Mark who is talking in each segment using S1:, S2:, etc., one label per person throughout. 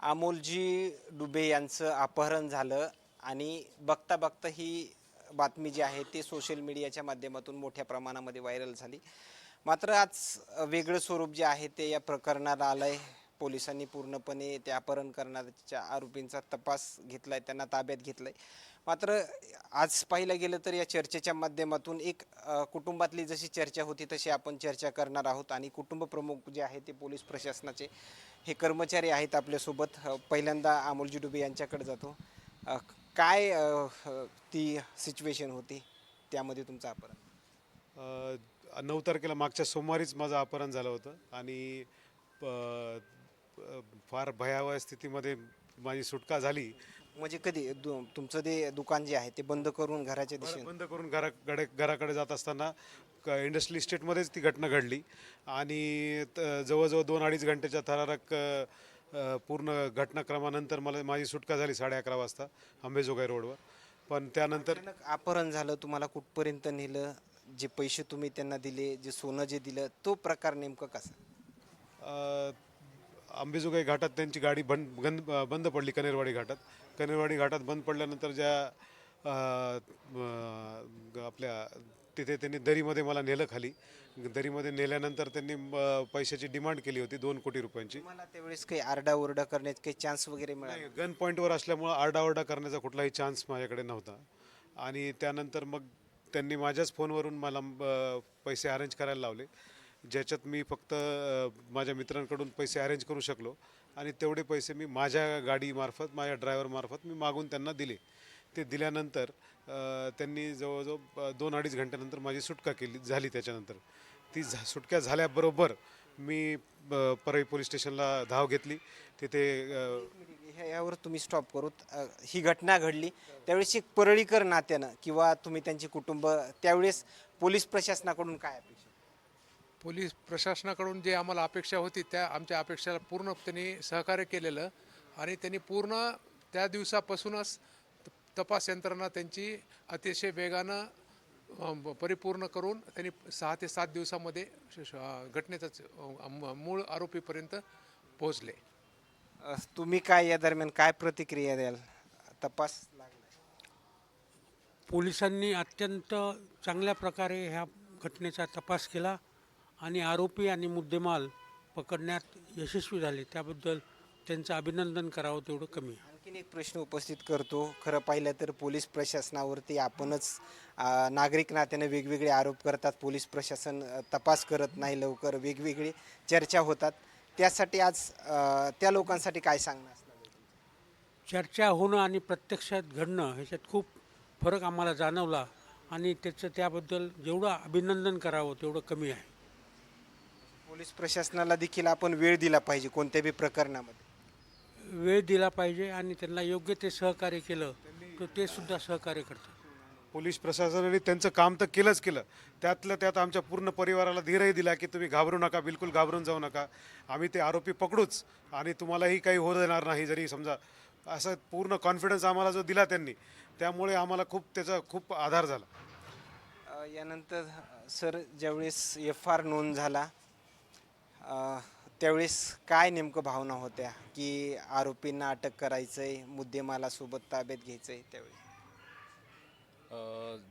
S1: अमोलजी डुबे यांचं अपहरण झालं आणि बघता बघता ही बातमी जी आहे ती सोशल मीडियाच्या माध्यमातून मोठ्या प्रमाणामध्ये व्हायरल झाली. मात्र आज वेगळं स्वरूप जे आहे ते या प्रकरणाला आलं आहे पोलिसांनी पूर्णपणे ते अपहरण करणाऱ्या आरोपींचा तपास घेतला आहे त्यांना ताब्यात घेतलं आहे मात्र आज पाहिलं गेलं तर या चर्चेच्या माध्यमातून एक कुटुंबातली जशी चर्चा होती तशी आपण चर्चा करणार आहोत. आणि कुटुंब प्रमुख जे आहे ते पोलीस प्रशासनाचे हे कर्मचारी आहेत आपल्यासोबत. पहिल्यांदा अमोलजी डुबे यांच्याकडे जातो. काय ती सिच्युएशन होती? त्यामध्ये तुमचं अपहरण.
S2: नऊ तारखेला मागच्या सोमवारीच माझं अपहरण झालं होतं. आणि प- फार भयावह स्थितीमध्ये माझी सुटका झाली.
S1: म्हणजे कधी दु- तुमचं ते दुकान जे आहे ते बंद करून घराच्या दिशेने?
S2: बंद करून घराकडे घराकडे जात असताना क- इंडस्ट्रियल इस्टेटमध्येच ती घटना घडली. आणि त- जवळजवळ दोन अडीच घंटेच्या थरारक अ, अ, पूर्ण घटनाक्रमानंतर मला माझी सुटका झाली साडे अकरा वाजता अंबेजोगाई रोडवर. पण त्यानंतर
S1: अचानक अपहरण झालं तुम्हाला कुठपर्यंत नेलं? जे पैसे तुम्ही त्यांना दिले जे सोनं जे दिलं तो प्रकार नेमकं कसा?
S2: अ, अंबेजोगाई घाटात त्यांची गाडी बंद बंद बंद पडली कनेरवाडी घाटात. कनेरवाडी घाटात बंद पडल्यानंतर ज्या आपल्या तिथे त्यांनी दरीमध्ये मला नेलं खाली. दरीमध्ये नेल्यानंतर त्यांनी पैशाची डिमांड केली होती दोन कोटी रुपयांची.
S1: तुम्हाला त्यावेळेस काही आरडाओरडा करण्याचे काही चान्स वगैरे मिळाले?
S2: गन पॉईंटवर असल्यामुळं आरडाओरडा करण्याचा कुठलाही चान्स माझ्याकडे नव्हता. आणि त्यानंतर मग त्यांनी माझ्याच फोनवरून मला पैसे अरेंज करायला लावले. ज्याच्यात मी फक्त माझ्या मित्रांकडून पैसे अरेंज करू शकलो आणि तेवढे पैसे मी माझ्या गाडीमार्फत माझ्या ड्रायव्हरमार्फत मी मागून त्यांना दिले. ते दिल्यानंतर त्यांनी जवळजवळ दोन अडीच घंट्यानंतर माझी सुटका केली झाली त्याच्यानंतर. ती झा सुटक्या झाल्याबरोबर मी परळी पोलीस स्टेशनला धाव घेतली. तिथे
S1: यावर तुम्ही स्टॉप करू. ही घटना घडली. त्यावेळेस एक परळीकर नात्यानं किंवा तुम्ही त्यांचे कुटुंब त्यावेळेस पोलीस प्रशासनाकडून काय अपेक्षा?
S3: पोलीस प्रशासनाकडून जे आम्हाला अपेक्षा होती त्या आमच्या अपेक्षेला पूर्ण त्यांनी सहकार्य केलेलं आणि त्यांनी पूर्ण त्या दिवसापासूनच तपास यंत्रणा त्यांची अतिशय वेगानं परिपूर्ण करून त्यांनी सहा ते सात दिवसामध्ये घटनेचाच मूळ आरोपीपर्यंत पोहोचले.
S1: तुम्ही काय या दरम्यान काय प्रतिक्रिया द्याल? तपास लागला.
S4: पोलिसांनी अत्यंत चांगल्या प्रकारे ह्या घटनेचा तपास केला. आणि आरोपी आणि मुद्देमाल पकडण्यात यशस्वी झाले. त्याबद्दल त्यांचं अभिनंदन करावं तेवढं कमी आहे.
S1: आणखीन एक प्रश्न उपस्थित करतो. खरं पाहिलं तर पोलीस प्रशासनावरती आपणच नागरिक नात्याने वेगवेगळे आरोप करतात. पोलीस प्रशासन अ, तपास करत नाही लवकर. वेगवेगळी चर्चा होतात. त्यासाठी आज अ, त्या लोकांसाठी काय सांगणार?
S4: चर्चा होणं आणि प्रत्यक्षात घडणं ह्याच्यात खूप फरक आम्हाला जाणवला आणि त्याचं त्याबद्दल जेवढं अभिनंदन करावं तेवढं कमी आहे.
S1: पोलीस प्रशासनाला देखील आपण वेळ दिला पाहिजे कोणत्याही प्रकरणामध्ये?
S4: वेळ दिला पाहिजे आणि त्यांना योग्य ते सहकार्य केलं तर ते सुद्धा सहकार्य करतात.
S2: पोलीस प्रशासनाने त्यांचं काम तर केलंच केलं. त्यातलं त्यात आमच्या पूर्ण परिवाराला धीरही दिला की तुम्ही घाबरू नका बिलकुल घाबरून जाऊ नका. आम्ही ते आरोपी पकडूच आणि तुम्हालाही काही होऊ देणार नाही जरी समजा असं पूर्ण कॉन्फिडन्स आम्हाला जो दिला त्यांनी त्यामुळे आम्हाला खूप त्याचा खूप आधार झाला.
S1: अ, यानंतर सर ज्यावेळेस एफ आर नोंद झाला त्यावेळेस काय नेमकं भावना होत्या की आरोपींना अटक करायचंय मुद्देमालासोबत ताब्यात घ्यायचंय त्यावेळी?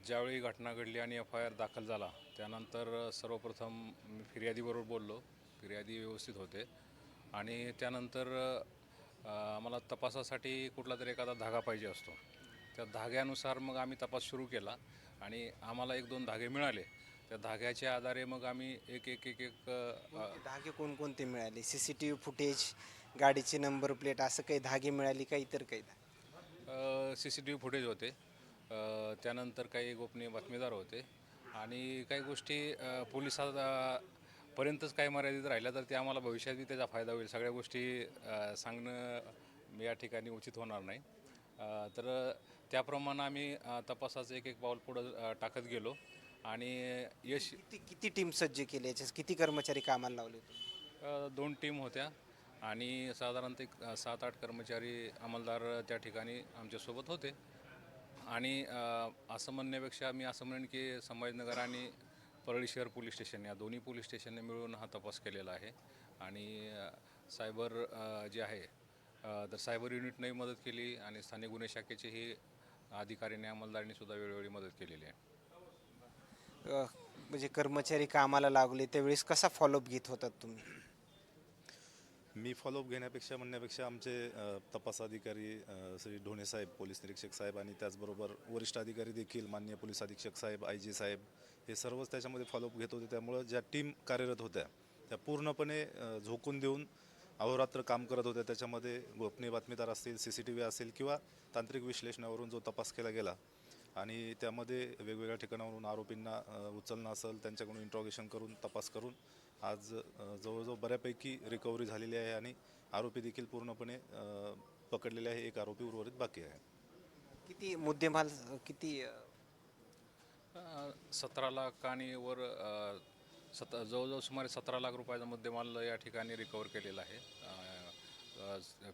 S5: ज्यावेळी घटना घडली आणि एफ आय आर दाखल झाला त्यानंतर सर्वप्रथम मी फिर्यादीबरोबर बोललो. फिर्यादी व्यवस्थित होते. आणि त्यानंतर आम्हाला तपासासाठी कुठला तरी एखादा धागा पाहिजे असतो. त्या धाग्यानुसार मग आम्ही तपास सुरू केला आणि आम्हाला एक दोन धागे मिळाले. त्या धाग्याच्या आधारे मग आम्ही एक एक एक एक अ,
S1: धागे कोणकोणते मिळाले? C C T V footage गाडीची नंबर प्लेट असं काही धागे मिळाली का इतर काही?
S5: C C T V footage होते. अ, त्यानंतर काही गोपनीय बातमीदार होते. आणि काही गोष्टी अ, पोलिसात अ, पर्यंतच काही मर्यादित राहिल्या तर ते आम्हाला भविष्यातही त्याचा फायदा होईल. सगळ्या गोष्टी अ, सांगणं या ठिकाणी उचित होणार नाही. अ, तर त्याप्रमाणे आम्ही अ, तपासाचं एक एक पाऊल पुढं अ, टाकत गेलो. आणि यश
S1: किती किती टीम सज्ज केली याच्यात? किती कर्मचारी कामाला लावले?
S5: अ, दोन टीम होत्या. आणि साधारणतः एक अ, सात आठ कर्मचारी अंमलदार त्या ठिकाणी आमच्यासोबत होते. आणि अ, असं म्हणण्यापेक्षा मी असं म्हणेन की संभाजीनगर आणि परळी शहर पोलीस स्टेशन या दोन्ही पोलीस स्टेशनने मिळून हा तपास केलेला आहे. आणि अ, सायबर अ, जे आहे अ, तर सायबर युनिटनेही मदत केली आणि स्थानिक गुन्हे शाखेचेही अधिकाऱ्यांनी अंमलदारांनी सुद्धा वेळोवेळी मदत केलेली आहे.
S1: अ, म्हणजे कर्मचारी कामाला लागले त्यावेळेस कसा फॉलोअप घेत होतात तुम्ही?
S6: मी फॉलोअप घेण्यापेक्षा म्हणण्यापेक्षा आमचे अ, तपास अधिकारी अ, श्री ढोणे साहेब पोलीस निरीक्षक साहेब आणि त्याचबरोबर वरिष्ठ अधिकारी देखील माननीय पोलीस अधीक्षक साहेब आय जी साहेब हे सर्वच त्याच्यामध्ये फॉलोअप घेत होते. त्यामुळं ज्या टीम कार्यरत होत्या त्या पूर्णपणे अ, झोकून देऊन अहोरात्र काम करत होत्या. त्याच्यामध्ये गोपनीय बातमीदार असतील सी सी टी व्ही असेल किंवा तांत्रिक विश्लेषणावरून जो तपास केला गेला आणि त्यामध्ये वेगवेगळ्या ठिकाणावरून आरोपींना उचलणं असेल त्यांच्याकडून इंट्रॉगेशन करून तपास करून आज जवळजवळ बऱ्यापैकी रिकव्हरी झालेली आहे आणि आरोपी देखील पूर्णपणे पकडलेले आहे. एक आरोपी उर्वरित बाकी आहे.
S1: किती मुद्देमाल किती
S5: सतरा लाख आणि वर सत जवळजवळ सुमारे सतरा लाख रुपयाचा मुद्देमाल या ठिकाणी रिकवर केलेला आहे.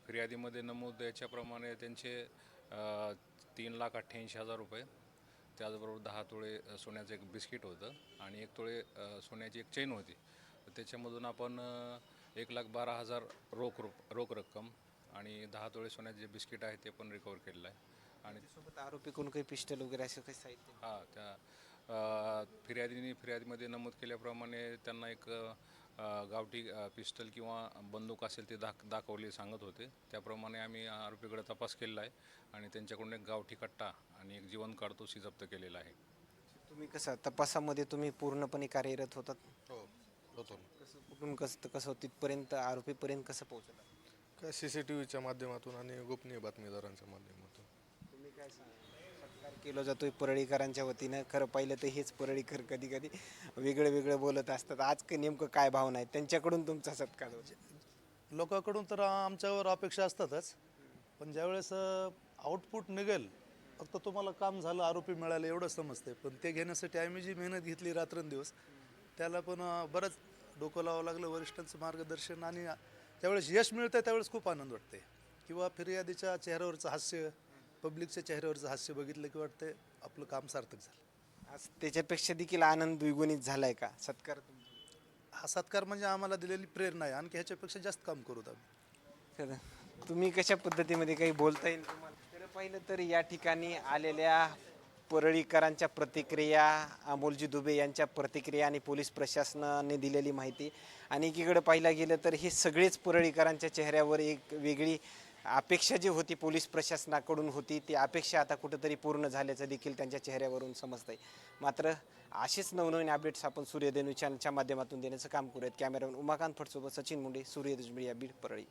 S5: फिर्यादीमध्ये नमूद याच्याप्रमाणे त्यांचे तीन लाख अठ्ठ्याऐंशी हजार रुपये. त्याचबरोबर दहा तोळे सोन्याचं एक बिस्किट होतं आणि एक तोळे सोन्याची एक चेन होती. तर त्याच्यामधून आपण एक लाख बारा हजार रोख रुप रोख रक्कम आणि दहा तोळे सोन्याचे जे बिस्किट आहे ते पण रिकवर केलेलं आहे. आणि
S1: सोबत आरोपी कोण काही पिस्टल वगैरे असं काही साहित्य?
S5: हा त्या फिर्यादीने फिर्यादीमध्ये नमूद केल्याप्रमाणे त्यांना एक गावठी पिस्टल किंवा बंदूक असेल ते दाख दाखवले सांगत होते. त्याप्रमाणे आम्ही आरोपीकडे तपास केलेला आहे आणि त्यांच्याकडून एक गावठी कट्टा आणि एक जीवन काढतोसी जप्त केलेला आहे.
S1: तुम्ही कसं तपासामध्ये तुम्ही पूर्णपणे कार्यरत होतात?
S7: हो होतो
S1: कसं कुठून कसं कसं तिथपर्यंत आरोपीपर्यंत कसं पोहोचला?
S7: काय सी सी टी व्हीच्या माध्यमातून आणि गोपनीय बातमीदारांच्या माध्यमातून.
S1: तुम्ही काय सांगा केला जातोय परळीकरांच्या वतीनं. खरं पाहिलं तर हेच परळीकर कधी कधी वेगळं वेगळं बोलत असतात. आज क- नेमकं काय भावना आहे त्यांच्याकडून तुमचा सत्कार होतो
S8: लोकांकडून तर आमच्यावर अपेक्षा असतातच. पण ज्यावेळेस आउटपुट निघेल फक्त तुम्हाला काम झालं आरोपी मिळाले एवढं समजते. पण ते घेण्यासाठी आम्ही जी मेहनत घेतली रात्रंदिवस त्याला पण अं, बरंच डोकं लावावं लागलं वरिष्ठांचं मार्गदर्शन आणि ज्यावेळेस यश मिळतं त्यावेळेस खूप आनंद वाटते किंवा फिर्यादीच्या चेहऱ्यावरचं हास्य पब्लिकच्या चेहऱ्यावरचं हास्य बघितलं की वाटते आपलं काम सार्थक झालं.
S1: आज त्याच्यापेक्षा देखील आनंद द्विगुणित झालाय का? सत्कार तुमचा.
S8: हा सत्कार म्हणजे आम्हाला दिलेली प्रेरणा आहे. आणखी ह्याच्यापेक्षा जास्त काम करू आम्ही.
S1: तुम्ही कशा पद्धतीमध्ये काही बोलता येईल तुम्हाला? खरं पाहिलं तर या ठिकाणी आलेल्या परळीकरांच्या प्रतिक्रिया अमोलजी दुबे यांच्या प्रतिक्रिया आणि पोलीस प्रशासनाने दिलेली माहिती. आणि एकीकडे पाहिलं गेलं तर हे सगळेच परळीकरांच्या चेहऱ्यावर एक वेगळी अपेक्षा जी होती पोलीस प्रशासनाकडून होती ती अपेक्षा आता कुठंतरी पूर्ण झाल्याचं देखील त्यांच्या चेहऱ्यावरून समजतंय. मात्र असेच नवनवीन अपडेट्स आपण सूर्यदेनू चॅनलच्या माध्यमातून देण्याचं काम करूयात. कॅमेरामॅन उमाकांत फटसोबत सचिन मुंडे सूर्यदेश मीडिया बीड परळी.